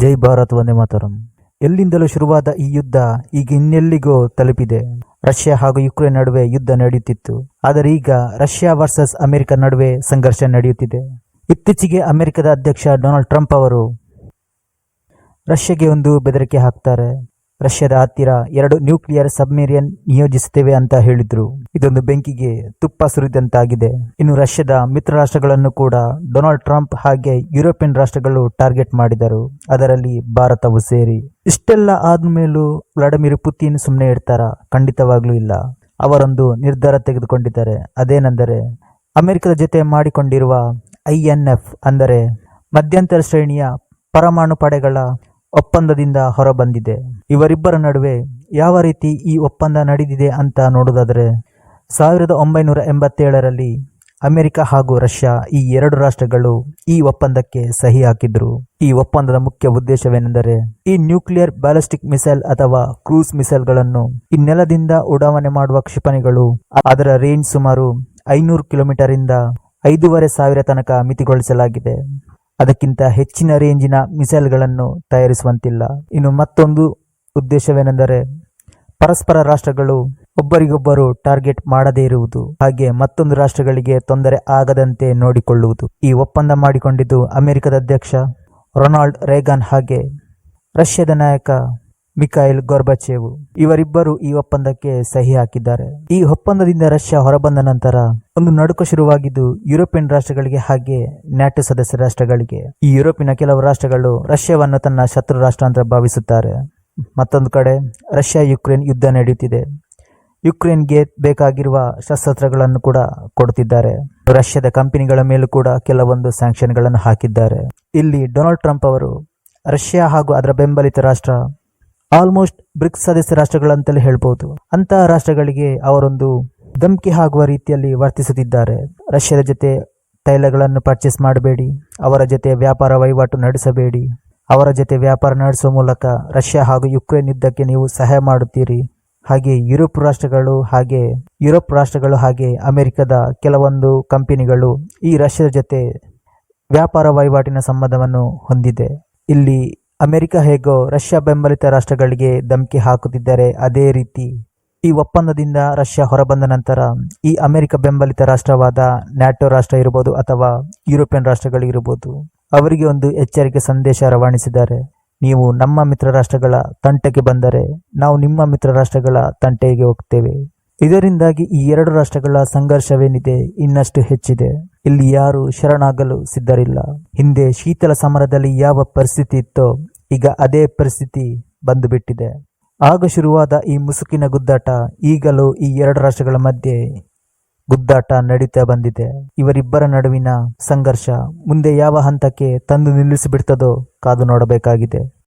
ಜೈ ಭಾರತ್ ವಂದೇ ಮಾತರಂ. ಎಲ್ಲಿಂದಲೂ ಶುರುವಾದ ಈ ಯುದ್ಧ ಈಗ ಇನ್ನೆಲ್ಲಿಗೋ ತಲುಪಿದೆ. ರಷ್ಯಾ ಹಾಗೂ ಯುಕ್ರೇನ್ ನಡುವೆ ಯುದ್ಧ ನಡೆಯುತ್ತಿತ್ತು. ಆದರೆ ಈಗ ರಷ್ಯಾ ವರ್ಸಸ್ ಅಮೆರಿಕ ನಡುವೆ ಸಂಘರ್ಷ ನಡೆಯುತ್ತಿದೆ. ಇತ್ತೀಚೆಗೆ ಅಮೆರಿಕದ ಅಧ್ಯಕ್ಷ ಡೊನಾಲ್ಡ್ ಟ್ರಂಪ್ ಅವರು ರಷ್ಯಾಗೆ ಒಂದು ಬೆದರಿಕೆ ಹಾಕ್ತಾರೆ. ರಷ್ಯಾದ ಹತ್ತಿರ ಎರಡು ನ್ಯೂಕ್ಲಿಯರ್ ಸಬ್ಮೇರಿಯನ್ ನಿಯೋಜಿಸುತ್ತೇವೆ ಅಂತ ಹೇಳಿದ್ರು. ಇದೊಂದು ಬೆಂಕಿಗೆ ತುಪ್ಪ ಸುರಿದಂತಾಗಿದೆ. ಇನ್ನು ರಷ್ಯಾದ ಮಿತ್ರ ರಾಷ್ಟ್ರಗಳನ್ನು ಕೂಡ ಡೊನಾಲ್ಡ್ ಟ್ರಂಪ್ ಹಾಗೆ ಯುರೋಪಿಯನ್ ರಾಷ್ಟ್ರಗಳು ಟಾರ್ಗೆಟ್ ಮಾಡಿದರು. ಅದರಲ್ಲಿ ಭಾರತವು ಸೇರಿ. ಇಷ್ಟೆಲ್ಲ ಆದ್ಮೇಲೂ ವ್ಲಾಡಿಮಿರ್ ಪುತಿನ್ ಸುಮ್ಮನೆ ಇರ್ತಾರ? ಖಂಡಿತವಾಗ್ಲೂ ಇಲ್ಲ. ಅವರೊಂದು ನಿರ್ಧಾರ ತೆಗೆದುಕೊಂಡಿದ್ದಾರೆ. ಅದೇನೆಂದರೆ, ಅಮೆರಿಕದ ಜೊತೆ ಮಾಡಿಕೊಂಡಿರುವ ಐ ಎನ್ ಎಫ್ ಅಂದರೆ ಮಧ್ಯಂತರ ಶ್ರೇಣಿಯ ಪರಮಾಣು ಪಡೆಗಳ ಒಪ್ಪಂದದಿಂದ ಹೊರಬಂದಿದೆ. ಇವರಿಬ್ಬರ ನಡುವೆ ಯಾವ ರೀತಿ ಈ ಒಪ್ಪಂದ ನಡೆದಿದೆ ಅಂತ ನೋಡೋದಾದರೆ ಸಾವಿರದ ಒಂಬೈನೂರ ಎಂಬತ್ತೇಳರಲ್ಲಿ ಅಮೆರಿಕ ಹಾಗೂ ರಷ್ಯಾ ಈ ಎರಡು ರಾಷ್ಟ್ರಗಳು ಈ ಒಪ್ಪಂದಕ್ಕೆ ಸಹಿ ಹಾಕಿದ್ರು. ಈ ಒಪ್ಪಂದದ ಮುಖ್ಯ ಉದ್ದೇಶವೇನೆಂದರೆ, ಈ ನ್ಯೂಕ್ಲಿಯರ್ ಬ್ಯಾಲಿಸ್ಟಿಕ್ ಮಿಸೈಲ್ ಅಥವಾ ಕ್ರೂಸ್ ಮಿಸೈಲ್ಗಳನ್ನು ಈ ನೆಲದಿಂದ ಉಡಾವಣೆ ಮಾಡುವ ಕ್ಷಿಪಣಿಗಳು ಅದರ ರೇಂಜ್ ಸುಮಾರು ಐನೂರು ಕಿಲೋಮೀಟರ್ ಇಂದ ಐದೂವರೆ ಸಾವಿರ ತನಕ ಮಿತಿಗೊಳಿಸಲಾಗಿದೆ. ಅದಕ್ಕಿಂತ ಹೆಚ್ಚಿನ ರೇಂಜಿನ ಮಿಸೈಲ್ಗಳನ್ನು ತಯಾರಿಸುವಂತಿಲ್ಲ. ಇನ್ನು ಮತ್ತೊಂದು ಉದ್ದೇಶವೇನೆಂದರೆ ಪರಸ್ಪರ ರಾಷ್ಟ್ರಗಳು ಒಬ್ಬರಿಗೊಬ್ಬರು ಟಾರ್ಗೆಟ್ ಮಾಡದೇ ಇರುವುದು. ಹಾಗೆ ಮತ್ತೊಂದು ರಾಷ್ಟ್ರಗಳಿಗೆ ತೊಂದರೆ ಆಗದಂತೆ ನೋಡಿಕೊಳ್ಳುವುದು. ಈ ಒಪ್ಪಂದ ಮಾಡಿಕೊಂಡಿದ್ದು ಅಮೆರಿಕದ ಅಧ್ಯಕ್ಷ ರೊನಾಲ್ಡ್ ರೇಗನ್ ಹಾಗೆ ರಷ್ಯಾದ ನಾಯಕ ಮಿಕಾಯಿಲ್ ಗೊರ್ಬಚೇವ್. ಇವರಿಬ್ಬರು ಈ ಒಪ್ಪಂದಕ್ಕೆ ಸಹಿ ಹಾಕಿದ್ದಾರೆ. ಈ ಒಪ್ಪಂದದಿಂದ ರಷ್ಯಾ ಹೊರಬಂದ ನಂತರ ಒಂದು ನಡುಕ ಶುರುವಾಗಿದ್ದು ಯುರೋಪಿಯನ್ ರಾಷ್ಟ್ರಗಳಿಗೆ ಹಾಗೆ ನ್ಯಾಟೋ ಸದಸ್ಯ ರಾಷ್ಟ್ರಗಳಿಗೆ. ಈ ಯುರೋಪಿನ ಕೆಲವು ರಾಷ್ಟ್ರಗಳು ರಷ್ಯಾವನ್ನು ತನ್ನ ಶತ್ರು ರಾಷ್ಟ್ರ ಅಂತ ಭಾವಿಸುತ್ತಾರೆ. ಮತ್ತೊಂದು ಕಡೆ ರಷ್ಯಾ ಯುಕ್ರೇನ್ ಯುದ್ಧ ನಡೆಯುತ್ತಿದೆ. ಯುಕ್ರೇನ್ಗೆ ಬೇಕಾಗಿರುವ ಶಸ್ತ್ರಾಸ್ತ್ರಗಳನ್ನು ಕೂಡ ಕೊಡುತ್ತಿದ್ದಾರೆ. ರಷ್ಯಾದ ಕಂಪನಿಗಳ ಮೇಲೂ ಕೂಡ ಕೆಲವೊಂದು ಸ್ಯಾಂಕ್ಷನ್ಗಳನ್ನು ಹಾಕಿದ್ದಾರೆ. ಇಲ್ಲಿ ಡೊನಾಲ್ಡ್ ಟ್ರಂಪ್ ಅವರು ರಷ್ಯಾ ಹಾಗೂ ಅದರ ಬೆಂಬಲಿತ ರಾಷ್ಟ್ರ, ಆಲ್ಮೋಸ್ಟ್ ಬ್ರಿಕ್ಸ್ ಸದಸ್ಯ ರಾಷ್ಟ್ರಗಳಂತಲೇ ಹೇಳ್ಬೋದು. ಅಂತಹ ರಾಷ್ಟ್ರಗಳಿಗೆ ಅವರೊಂದು ಧಮಕಿ ಆಗುವ ರೀತಿಯಲ್ಲಿ ವರ್ತಿಸುತ್ತಿದ್ದಾರೆ. ರಷ್ಯಾದ ಜೊತೆ ತೈಲಗಳನ್ನು ಪರ್ಚೇಸ್ ಮಾಡಬೇಡಿ. ಅವರ ಜೊತೆ ವ್ಯಾಪಾರ ವಹಿವಾಟು ನಡೆಸಬೇಡಿ. ಅವರ ಜೊತೆ ವ್ಯಾಪಾರ ನಡೆಸುವ ಮೂಲಕ ರಷ್ಯಾ ಹಾಗೂ ಯುಕ್ರೇನ್ ಯುದ್ಧಕ್ಕೆ ನೀವು ಸಹಾಯ ಮಾಡುತ್ತೀರಿ. ಹಾಗೆ ಯುರೋಪ್ ರಾಷ್ಟ್ರಗಳು ಹಾಗೆ ಯುರೋಪ್ ರಾಷ್ಟ್ರಗಳು ಹಾಗೆ ಅಮೆರಿಕದ ಕೆಲವೊಂದು ಕಂಪನಿಗಳು ಈ ರಷ್ಯಾದ ಜೊತೆ ವ್ಯಾಪಾರ ವಹಿವಾಟಿನ ಸಂಬಂಧವನ್ನು ಹೊಂದಿದೆ. ಇಲ್ಲಿ ಅಮೆರಿಕ ಹೇಗೋ ರಷ್ಯಾ ಬೆಂಬಲಿತ ರಾಷ್ಟ್ರಗಳಿಗೆ ಧಮಕಿ ಹಾಕುತ್ತಿದ್ದಾರೆ ಅದೇ ರೀತಿ ಈ ಒಪ್ಪಂದದಿಂದ ರಷ್ಯಾ ಹೊರಬಂದ ನಂತರ ಈ ಅಮೆರಿಕ ಬೆಂಬಲಿತ ರಾಷ್ಟ್ರವಾದ ನ್ಯಾಟೋ ರಾಷ್ಟ್ರ ಇರಬಹುದು ಅಥವಾ ಯುರೋಪಿಯನ್ ರಾಷ್ಟ್ರಗಳಿರ್ಬೋದು ಅವರಿಗೆ ಒಂದು ಎಚ್ಚರಿಕೆ ಸಂದೇಶ ರವಾನಿಸಿದ್ದಾರೆ. ನೀವು ನಮ್ಮ ಮಿತ್ರ ರಾಷ್ಟ್ರಗಳ ತಂಟೆಗೆ ಬಂದರೆ ನಾವು ನಿಮ್ಮ ಮಿತ್ರ ರಾಷ್ಟ್ರಗಳ ತಂಟೆಗೆ ಹೋಗ್ತೇವೆ. ಇದರಿಂದಾಗಿ ಈ ಎರಡು ರಾಷ್ಟ್ರಗಳ ಸಂಘರ್ಷವೇನಿದೆ ಇನ್ನಷ್ಟು ಹೆಚ್ಚಿದೆ. ಇಲ್ಲಿ ಯಾರು ಶರಣಾಗಲು ಸಿದ್ಧರಿಲ್ಲ. ಹಿಂದೆ ಶೀತಲ ಸಮರದಲ್ಲಿ ಯಾವ ಪರಿಸ್ಥಿತಿ ಇತ್ತೋ ಈಗ ಅದೇ ಪರಿಸ್ಥಿತಿ ಬಂದು ಬಿಟ್ಟಿದೆ ಆಗ ಶುರುವಾದ ಈ ಮುಸುಕಿನ ಗುದ್ದಾಟ ಈಗಲೂ ಈ ಎರಡು ರಾಷ್ಟ್ರಗಳ ಮಧ್ಯೆ ಗುದ್ದಾಟ ನಡೀತಾ ಬಂದಿದೆ. ಇವರಿಬ್ಬರ ನಡುವಿನ ಸಂಘರ್ಷ ಮುಂದೆ ಯಾವ ಹಂತಕ್ಕೆ ತಂದು ನಿಲ್ಲಿಸಿಬಿಡ್ತದೋ ಕಾದು ನೋಡಬೇಕಾಗಿದೆ.